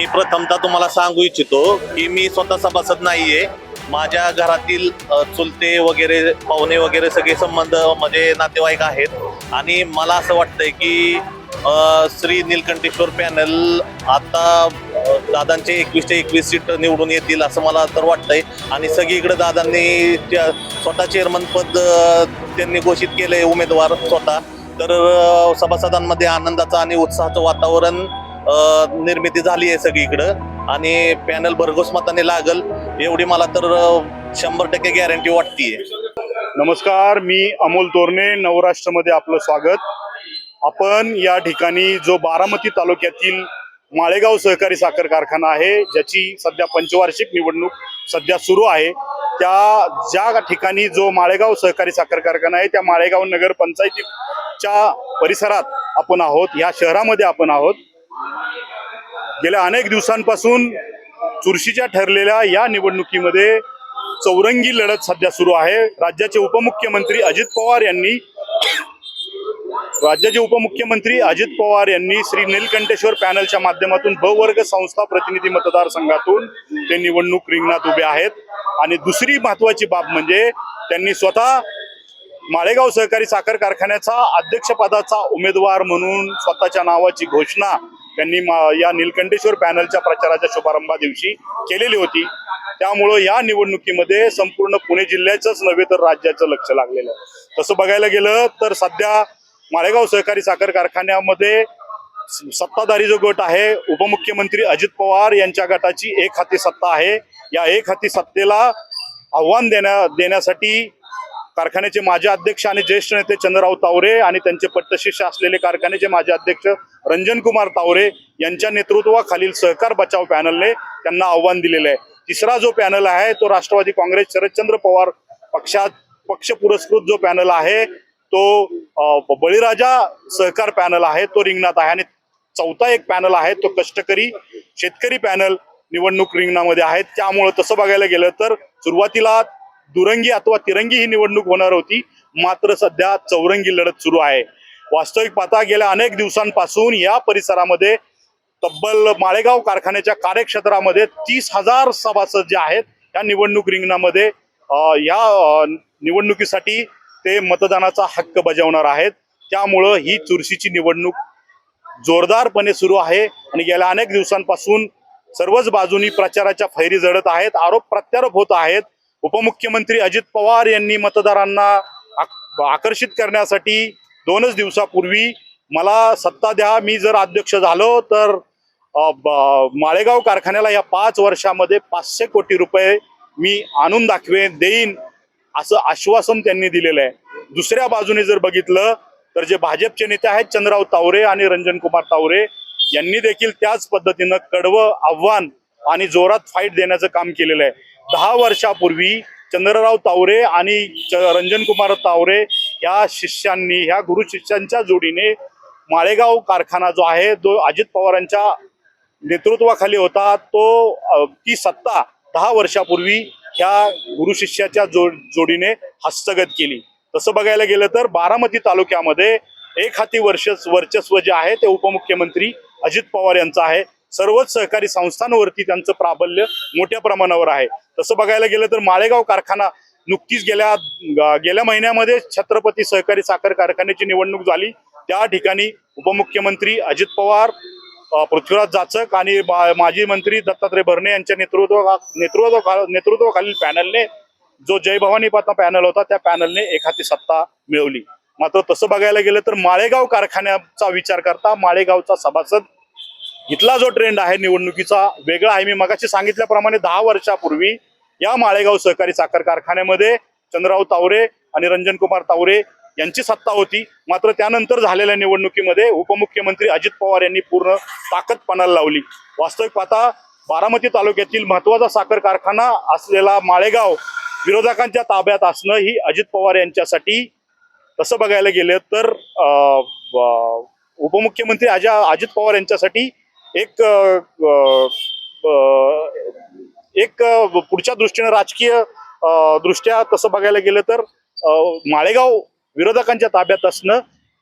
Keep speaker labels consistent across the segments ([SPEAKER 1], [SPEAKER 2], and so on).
[SPEAKER 1] मी प्रथमतः तुम्हाला सांगू इच्छितो की मी स्वतः सभासद नाहीये. माझ्या घरातील चुलते वगैरे पाहुणे वगैरे सगळे संबंध म्हणजे नातेवाईक आहेत. आणि मला असं वाटतंय की श्री नीलकंठेश्वर पॅनल आता दादांचे एकवीस ते एकवीस सीट निवडून येतील असं मला तर वाटतंय. आणि सगळीकडे दादांनी स्वतः चेअरमन पद त्यांनी घोषित केलंय उमेदवार स्वतः. तर सभासदांमध्ये आनंदाचं आणि उत्साहाचं वातावरण निर्मिती झाली आहे सगळीकडं. आणि पॅनल भरघोस मताने लागल एवढी मला तर शंभर टक्के गॅरंटी वाटतीये.
[SPEAKER 2] नमस्कार मी अमोल तोरणे नवराष्ट्रमध्ये आपलं स्वागत. आपण या ठिकाणी जो बारामती तालुक्यातील माळेगाव सहकारी साखर कारखाना आहे ज्याची सध्या पंचवार्षिक निवडणूक सध्या सुरू आहे त्या ज्या ठिकाणी जो माळेगाव सहकारी साखर कारखाना आहे त्या माळेगाव नगर पंचायतीच्या परिसरात आपण आहोत या शहरामध्ये आपण आहोत. गेल्या अनेक दिवसांपासून चुरशीच्या ठरलेल्या या निवडणुकीमध्ये चौरंगी लढत सध्या सुरू आहे. राज्याचे उपमुख्यमंत्री अजित पवार यांनी राज्याचे उपमुख्यमंत्री अजित पवार यांनी श्री नीलकंठेश्वर पॅनलच्या माध्यमातून ब वर्ग संस्था प्रतिनिधी मतदारसंघातून ते निवडणूक रिंगणात उभे आहेत. आणि दुसरी महत्वाची बाब म्हणजे त्यांनी स्वतः माळेगाव सहकारी साखर कारखान्याचा अध्यक्षपदाचा उमेदवार म्हणून स्वतःच्या नावाची घोषणा त्यांनी या नीलकंठेश्वर पॅनलच्या प्रचाराच्या शुभारंभा दिवशी केलेली होती. त्यामुळं या निवडणुकीमध्ये संपूर्ण पुणे जिल्ह्याचंच नव्हे तर राज्याचं लक्ष लागलेलं आहे. तसं बघायला गेलं तर सध्या माळेगाव सहकारी साखर कारखान्यामध्ये सत्ताधारी जो गट आहे उपमुख्यमंत्री अजित पवार यांच्या गटाची एक हाती सत्ता आहे. या एक हाती सत्तेला आव्हान देण्या देण्यासाठी कारखान्याचे माजी अध्यक्ष आणि ज्येष्ठ नेते चंद्रराव तावरे आणि त्यांचे पट्टशिष्य असलेले कारखान्याचे माजी अध्यक्ष रंजनकुमार तावरे यांच्या नेतृत्वाखालील सहकार बचाव पॅनलने त्यांना आव्हान दिलेलं आहे. तिसरा जो पॅनल आहे तो राष्ट्रवादी काँग्रेस शरदचंद्र पवार पक्षात पक्ष पुरस्कृत जो पॅनल आहे तो बळीराजा सहकार पॅनल आहे तो रिंगणात आहे आणि चौथा एक पॅनल आहे तो कष्टकरी शेतकरी पॅनल निवडणूक रिंगणामध्ये आहेत त्यामुळं तसं बघायला गेलं तर सुरुवातीला दुरंगी अथवा तिरंगी ही निवडणूक होणार होती. मात्र सध्या चौरंगी लढत सुरू आहे. वास्तविक पाहता गेल्या अनेक दिवसांपासून या परिसरामध्ये तब्बल माळेगाव कारखान्याच्या कार्यक्षेत्रामध्ये तीस हजार सभासद जे आहेत या निवडणूक रिंगणामध्ये या निवडणुकीसाठी ते मतदानाचा हक्क बजावणार आहेत. त्यामुळं ही चुरशीची निवडणूक जोरदारपणे सुरू आहे आणि गेल्या अनेक दिवसांपासून सर्वच बाजूनी प्रचाराच्या फैरी जडत आहेत. आरोप प्रत्यारोप होत आहेत. उपमुख्यमंत्री अजित पवार यांनी मतदारांना आक- आकर्षित करण्यासाठी दोनच दिवसापूर्वी मला सत्ता द्या मी जर अध्यक्ष झालो तर माळेगाव कारखान्याला या पाच वर्षामध्ये पाचशे कोटी रुपये मी आणून दाखवेन देईन असं आश्वासन त्यांनी दिलेलं आहे. दुसऱ्या बाजूने जर बघितलं तर जे भाजपचे नेते आहेत चंद्रराव तावरे आणि रंजन कुमार तावरे यांनी देखील त्याच पद्धतीनं कडवं आव्हान आणि जोरात फाईट देण्याचं काम केलेलं आहे. दहा वर्षापूर्वी चंद्रराव तावरे आणि च- रंजन कुमार तावरे या शिष्यांनी ह्या गुरु शिष्यांच्या जोडीने माळेगाव कारखाना जो आहे जो अजित पवारांच्या नेतृत्वाखाली होता. तो ती सत्ता दहा वर्षापूर्वी ह्या गुरु शिष्याच्या जो जोडीने हस्तगत केली. तसं बघायला गेलं तर बारामती तालुक्यामध्ये एक हाती वर्ष वर्चस्व जे आहे ते उपमुख्यमंत्री अजित पवार यांचं आहे. सर्वच सहकारी संस्थांवरती त्यांचं प्राबल्य मोठ्या प्रमाणावर आहे. तसं बघायला गेलं तर माळेगाव कारखाना नुकतीच गेल्या गेल्या महिन्यामध्ये छत्रपती सहकारी साखर कारखान्याची निवडणूक झाली. त्या ठिकाणी उपमुख्यमंत्री अजित पवार पृथ्वीराज जाचक आणि माजी मंत्री दत्तात्रय भरणे यांच्या नेतृत्व नेतृत्व नेतृत्वाखालील पॅनलने जो जय भवानी पाता पॅनल होता त्या पॅनलने एखादी सत्ता मिळवली. मात्र तसं बघायला गेलं तर माळेगाव कारखान्याचा विचार करता माळेगावचा सभासद इथला जो ट्रेंड आहे निवडणुकीचा वेगळा आहे. मी मगाशी सांगितल्याप्रमाणे दहा वर्षापूर्वी या माळेगाव सहकारी साखर कारखान्यामध्ये चंद्रराव तावरे आणि रंजनकुमार तावरे यांची सत्ता होती. मात्र त्यानंतर झालेल्या निवडणुकीमध्ये उपमुख्यमंत्री अजित पवार यांनी पूर्ण ताकद पणाला लावली. वास्तविक पाहता बारामती तालुक्यातील महत्त्वाचा साखर कारखाना असलेला माळेगाव विरोधकांच्या ताब्यात असणं ही अजित पवार यांच्यासाठी तसं बघायला गेलं तर उपमुख्यमंत्री अजा अजित पवार यांच्यासाठी एक एक पुढच्या दृष्टीने राजकीय दृष्ट्या तसं बघायला गेलं तर माळेगाव विरोधकांच्या ताब्यात असणं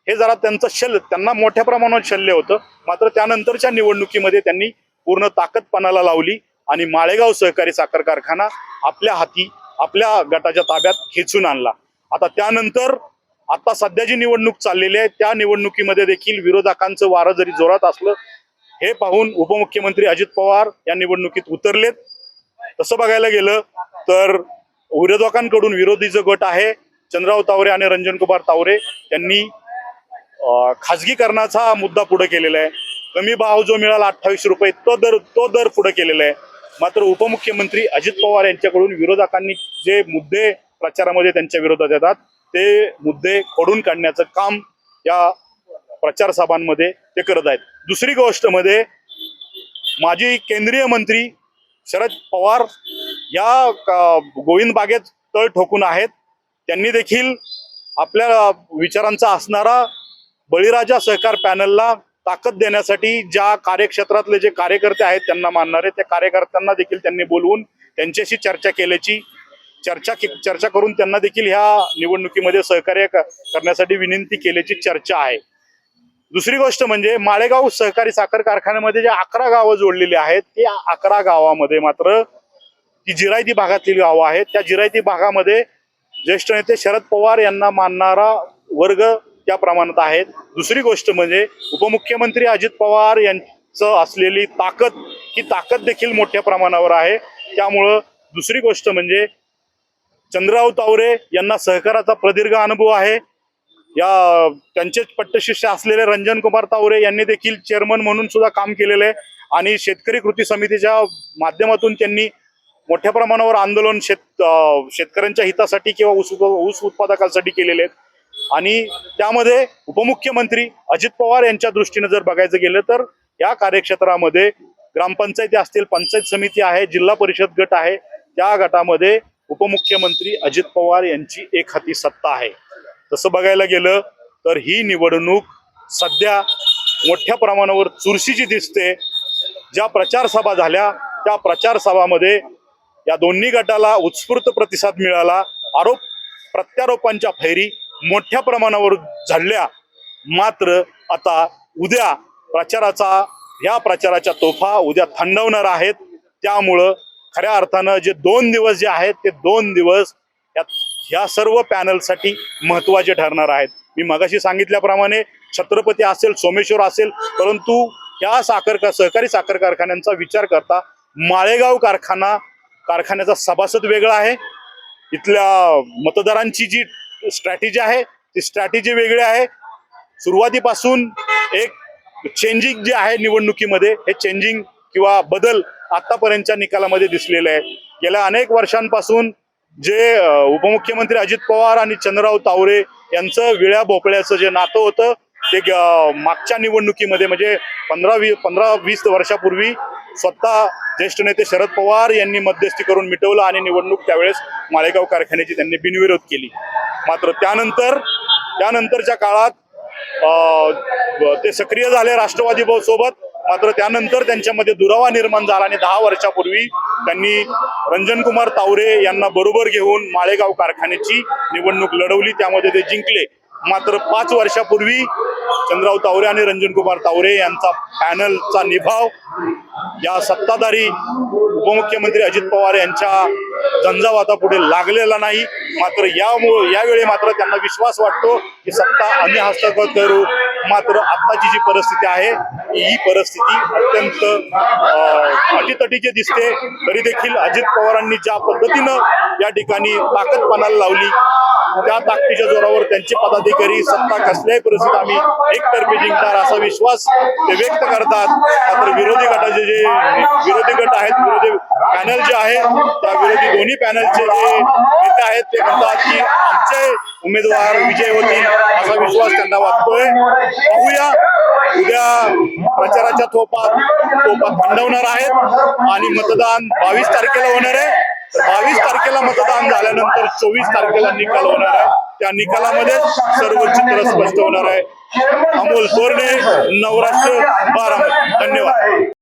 [SPEAKER 2] हे जरा त्यांचं शल्य त्यांना मोठ्या प्रमाणात शल्य होतं. मात्र त्यानंतरच्या निवडणुकीमध्ये त्यांनी पूर्ण ताकद पणाला लावली आणि माळेगाव सहकारी साखर कारखाना आपल्या हाती आपल्या गटाच्या ताब्यात खेचून आणला. आता त्यानंतर आता सध्या जी निवडणूक चाललेली आहे त्या निवडणुकीमध्ये देखील विरोधकांचं वारं जरी जोरात असलं हे पाहून उपमुख्यमंत्री अजित पवार या निवडणुकीत उतरलेत. तसं बघायला गेलं तर विरोधकांकडून विरोधी जो गट आहे. चंद्रराव तावरे आणि रंजनकुमार तावरे यांनी खाजगीकरणाचा मुद्दा पुढे केलेला आहे. कमी भाव जो मिळाला अठ्ठावीस रुपये तो दर तो दर पुढे केलेला आहे. मात्र उपमुख्यमंत्री अजित पवार यांच्याकडून विरोधकांनी जे मुद्दे प्रचारामध्ये त्यांच्या विरोधात येतात ते मुद्दे खोडून काढण्याचं काम या प्रचार सभांमध्ये ते करत आहेत. दुसरी गोष्टमध्ये माजी केंद्रीय मंत्री शरद पवार या गोविंद बागेत तळ ठोकून आहेत. त्यांनी देखील आपल्या विचारांचा असणारा बळीराजा सहकार पॅनलला ताकद देण्यासाठी ज्या कार्यक्षेत्रातले जे कार्यकर्ते आहेत त्यांना मानणारे त्या कार्यकर्त्यांना देखील त्यांनी बोलवून त्यांच्याशी चर्चा केल्याची चर्चा के- चर्चा करून त्यांना देखील ह्या निवडणुकीमध्ये सहकार्य क- करण्यासाठी विनंती केल्याची चर्चा आहे. दुसरी गोष्ट म्हणजे माळेगाव सहकारी साखर कारखान्यामध्ये जे अकरा गावं जोडलेली आहेत ते अकरा गावामध्ये मात्र जी जिरायती भागातील गावं आहेत. त्या जिरायती भागामध्ये ज्येष्ठ नेते शरद पवार यांना मानणारा वर्ग त्या प्रमाणात आहेत. दुसरी गोष्ट म्हणजे उपमुख्यमंत्री अजित पवार यांचं असलेली ताकद ही ताकद देखील मोठ्या प्रमाणावर आहे. त्यामुळं दुसरी गोष्ट म्हणजे चंद्रराव तावरे यांना सहकाराचा प्रदीर्घ अनुभव आहे. या त्यांचेच पट्टशिष्य असलेले रंजन कुमार तावरे यांनी देखील चेअरमन म्हणून सुद्धा काम केलेलं आहे. आणि शेतकरी कृती समितीच्या माध्यमातून त्यांनी मोठ्या प्रमाणावर आंदोलन शेत शेतकऱ्यांच्या हितासाठी किंवा ऊस ऊस उत्पादकांसाठी केलेले आहेत. आणि त्यामध्ये उपमुख्यमंत्री अजित पवार यांच्या दृष्टीने जर बघायचं गेलं तर या कार्यक्षेत्रामध्ये ग्रामपंचायती असतील पंचायत समिती आहे जिल्हा परिषद गट आहे त्या गटामध्ये उपमुख्यमंत्री अजित पवार यांची एक हाती सत्ता आहे. तसं बघायला गेलं तर ही निवडणूक सध्या मोठ्या प्रमाणावर चुरशीची दिसते. ज्या प्रचार सभा झाल्या त्या प्रचारसभामध्ये या दोन्ही गटाला उत्स्फूर्त प्रतिसाद मिळाला. आरोप प्रत्यारोपांच्या फैरी मोठ्या प्रमाणावर झाडल्या. मात्र आता उद्या प्रचाराचा या प्रचाराच्या तोफा उद्या थंडवणार आहेत. त्यामुळं खऱ्या अर्थानं जे दोन दिवस जे आहेत ते दोन दिवस या ह्या सर्व पॅनलसाठी महत्त्वाचे ठरणार आहेत. मी मगाशी सांगितल्याप्रमाणे छत्रपती असेल सोमेश्वर असेल परंतु या साखर का सहकारी साखर कारखान्यांचा विचार करता माळेगाव कारखाना कारखान्याचा सभासद वेगळा आहे. इथल्या मतदारांची जी स्ट्रॅटेजी आहे ती स्ट्रॅटेजी वेगळी आहे. सुरुवातीपासून एक चेंजिंग जे आहे निवडणुकीमध्ये हे चेंजिंग किंवा बदल आत्तापर्यंतच्या निकालामध्ये दिसलेले आहे. गेल्या अनेक वर्षांपासून जे उपमुख्यमंत्री अजित पवार आणि चंद्रराव तावरे यांचं विळ्या भोपळ्याचं जे नातं होतं ते मागच्या निवडणुकीमध्ये म्हणजे पंधरा वी पंधरा वीस वर्षापूर्वी स्वतः ज्येष्ठ नेते शरद पवार यांनी मध्यस्थी करून मिटवलं आणि निवडणूक त्यावेळेस माळेगाव कारखान्याची त्यांनी बिनविरोध केली. मात्र त्यानंतर त्यानंतरच्या काळात अ, ते सक्रिय झाले राष्ट्रवादी सोबत. मात्र त्यानंतर त्यांच्यामध्ये दुरावा निर्माण झाला आणि दहा वर्षापूर्वी त्यांनी रंजन कुमार तावरे यांना बरोबर घेऊन माळेगाव कारखान्याची निवडणूक लढवली. त्यामध्ये ते जिंकले. मात्र पाच वर्षापूर्वी चंद्रराव तावरे आणि रंजन कुमार तावरे यांचा पॅनलचा निभाव. या सत्ताधारी उपमुख्यमंत्री अजित पवार यांच्या झंझावातापुढे लागलेला नाही. मात्र यामुळे यावेळी मात्र त्यांना विश्वास वाटतो की सत्ता आम्ही हस्तगत करू. मात्र आत्ताची जी परिस्थिती आहे ही परिस्थिती अत्यंत अटीतटीची दिसते. तरी देखील अजित पवारांनी ज्या पद्धतीनं या ठिकाणी ताकद पणाला लावली त्या ताकदीच्या जोरावर त्यांचे पदाधिकारी सत्ता कसल्याही परिस्थितीत आम्ही एकतर्फी जिंकणार असा विश्वास ते व्यक्त करतात. मात्र विरोधी गटाचे जे विरोधी गट आहेत विरोधी पॅनल जे आहे त्या विरोधी दोन्ही पॅनलचे जे नेते आहेत ते म्हणतात की आमचे उमेदवार विजय होतील असा विश्वास त्यांना वाटतोय. पाहूया. उद्या प्रचाराच्या तोपात थोपात थंडवणार आहेत आणि मतदान बावीस तारखेला होणार आहे. बावीस तारखेला मतदान झाल्यानंतर चोवीस तारखेला निकाल होणार आहे. त्या निकालामध्ये सर्व चित्र स्पष्ट होणार आहे. अमोल तोरणे नवराष्ट्र बारामती. धन्यवाद.